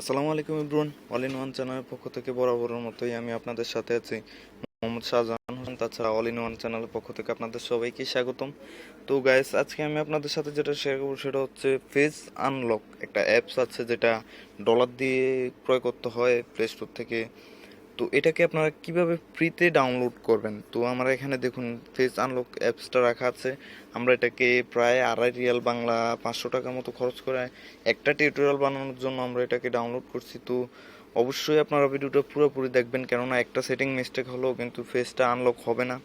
আসসালামু আলাইকুম ইব্রুন all in one চ্যানেলের পক্ষ থেকে বরাবরের মতোই আমি আপনাদের সাথে আছি মোহাম্মদ শাহজাহান হোসেন, তাছাড়া অল ইন ওয়ান চ্যানেলের পক্ষ থেকে আপনাদের সবাইকে স্বাগতম। তো গাইস আজকে আমি আপনাদের সাথে যেটা শেয়ার করব সেটা হচ্ছে ফেস আনলক একটা অ্যাপস আছে যেটা ডলার দিয়ে ক্রয় করতে হয় প্লে স্টোর থেকে। তো এটাকে আপনারা কীভাবে ফ্রিতে ডাউনলোড করবেন? তো আমরা এখানে দেখুন ফেস আনলক অ্যাপসটা রাখা আছে। আমরা এটাকে প্রায় আড়াই রিয়াল বাংলা পাঁচশো টাকা মতো খরচ করে একটা টিউটোরিয়াল বানানোর জন্য আমরা এটাকে ডাউনলোড করছি। তো অবশ্যই আপনারা ভিডিওটা পুরোপুরি দেখবেন, কেননা একটা সেটিং মিস্টেক হলেও কিন্তু ফেসটা আনলক হবে না।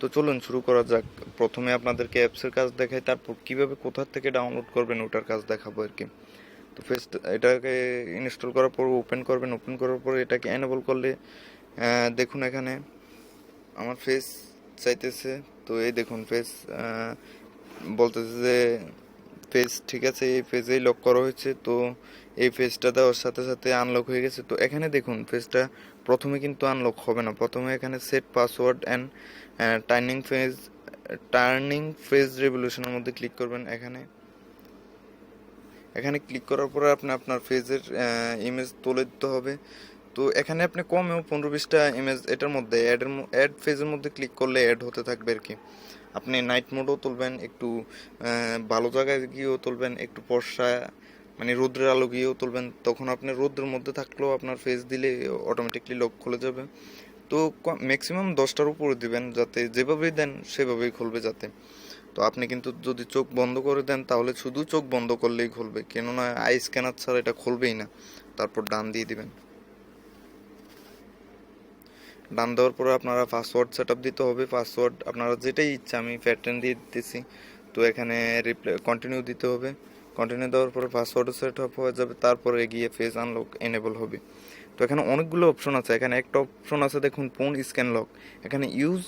তো চলুন, শুরু করা যাক। প্রথমে আপনাদেরকে অ্যাপসের কাজ দেখাই, তারপর কীভাবে কোথা থেকে ডাউনলোড করবেন ওটার কাজ দেখাবো আর কি। তো ফেস এটাকে ইনস্টল করার পর ওপেন করবেন ওপেন করার পর এটাকে এনেবল করলে দেখুন এখানে আমার ফেস চাইতেছে। তো এই দেখুন ফেস বলতেছে যে ফেস ঠিক আছে, এই ফেজেই লক করা হয়েছে। তো এই ফেজটা দেওয়ার সাথে সাথে আনলক হয়ে গেছে। তো এখানে দেখুন ফেজটা প্রথমে কিন্তু আনলক হবে না। প্রথমে এখানে set password and turning phase turning phase রেভলিউশনের মধ্যে ক্লিক করবেন এখানে। এখানে ক্লিক করার পরে আপনি আপনার ফেজের ইমেজ তুলে দিতে হবে। তো এখানে আপনি কমেও পনেরো বিশটা ইমেজ এটার মধ্যে অ্যাডের অ্যাড ফেজের মধ্যে ক্লিক করলে অ্যাড হতে থাকবে আর কি। আপনি নাইট মোডও তুলবেন, একটু ভালো জায়গায় গিয়েও তুলবেন, একটু বর্ষা মানে রোদ্রের আলো গিয়েও তুলবেন। তখন আপনি রোদ্রের মধ্যে থাকলেও আপনার ফেস দিলে অটোমেটিকলি লক খুলে যাবে। তো ম্যাক্সিমাম দশটার উপরে দিবেন, যাতে যেভাবেই দেন সেভাবেই খুলবে যাতে। তো আপনি কিন্তু যদি চোখ বন্ধ করে দেন, তাহলে শুধু চোখ বন্ধ করলেই খুলবে। কেননা আই স্ক্যানার ছাড়া এটা খুলবেই না। তারপর ডান দিয়ে দিবেন। ডান দেওয়ার পরে আপনারা পাসওয়ার্ড সেট দিতে হবে। পাসওয়ার্ড আপনারা যেটাই ইচ্ছা, আমি প্যাটার্ন দিয়ে দিতেছি। তো এখানে রিপ্লে কন্টিনিউ দিতে হবে। কন্টিনিউ দেওয়ার পরে পাসওয়ার্ডও সেট আপ হয়ে যাবে। তারপরে এগিয়ে ফেস আনলক এনেবল হবে। তো এখানে অনেকগুলো অপশন আছে। এখানে একটা অপশন আছে, দেখুন ফোন স্ক্যান লক এখানে use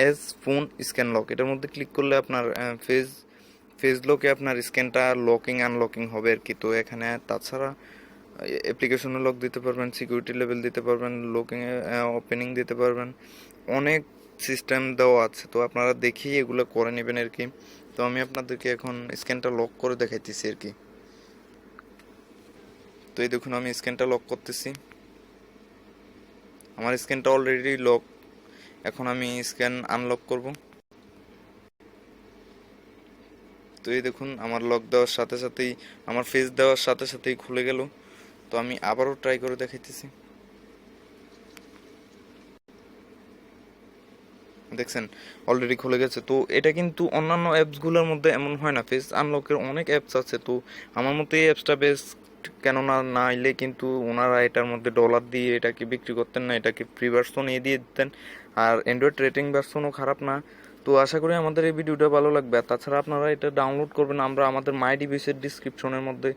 as phone scan lock এটার মধ্যে ক্লিক করলে আপনার ফেস ফেস লকে আপনার স্ক্যানটা লকিং আনলকিং হবে আর কি। তো এখানে তাছাড়া অ্যাপ্লিকেশনে লক দিতে পারবেন সিকিউরিটি লেভেল দিতে পারবেন লকিং ওপেনিং দিতে পারবেন। অনেক সিস্টেম দেওয়া আছে। তো আপনারা দেখেই এগুলো করে নেবেন আর কি। তো আমি আপনাদেরকে এখন স্ক্যানটা লক করে দেখাইতেছি আর কি। তো এই দেখুন, আমি স্ক্যানটা লক করতেছি। আমার স্ক্যানটা অলরেডি লক এখন আমি স্ক্যান আনলক করব। তো এই দেখুন, আমার লক দেওয়ার সাথে সাথেই, আমার ফেস দেওয়ার সাথে সাথেই খুলে গেল। তো আমি আবারও ট্রাই করে দেখাইতেছি। দেখছেন অলরেডি খুলে গেছে। তো এটা কিন্তু অন্যান্য অ্যাপসগুলোর মধ্যে এমন হয় না। ফেস আনলকের অনেক অ্যাপস আছে। তো আমার মতে এই অ্যাপসটা বেশ কেননা না এলে কিন্তু ওনারা এটার মধ্যে ডলার দিয়ে এটাকে বিক্রি করতেন না, এটাকে ফ্রি ভার্সন এ দিয়ে দিতেন। আর অ্যান্ড্রয়েড রেটিং ভার্সনও খারাপ না। তো আশা করি আমাদের এই ভিডিওটা ভালো লাগবে। তাছাড়া আপনারা এটা ডাউনলোড করবেন। আমরা আমাদের মাই ডিভিসের ডিসক্রিপশনের মধ্যে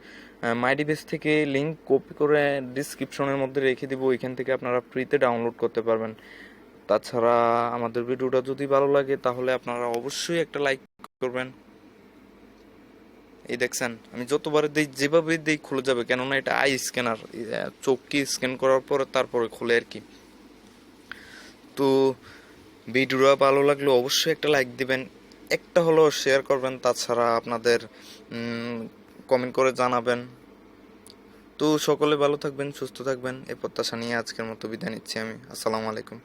মাই ডিভিস থেকে লিঙ্ক কপি করে ডিসক্রিপশনের মধ্যে রেখে দিব। ওইখান থেকে আপনারা ফ্রিতে ডাউনলোড করতে পারবেন। তাছাড়া আমাদের ভিডিওটা যদি ভালো লাগে, তাহলে আপনারা অবশ্যই একটা লাইক করবেন। এই দেখছেন, আমি যতবার দিই যেভাবে দিই খুলে যাবে, কেননা এটা আই স্ক্যানার চোখকে স্ক্যান করার পরে তারপরে খুলে আর কি। তো ভিডিওটা ভালো লাগলে অবশ্যই একটা লাইক দিবেন, একটা হলেও শেয়ার করবেন, তাছাড়া আপনাদের কমেন্ট করে জানাবেন। তো সকলে ভালো থাকবেন, সুস্থ থাকবেন এই প্রত্যাশা নিয়ে আজকের মতো বিদায় নিচ্ছি আমি। আসসালামু আলাইকুম।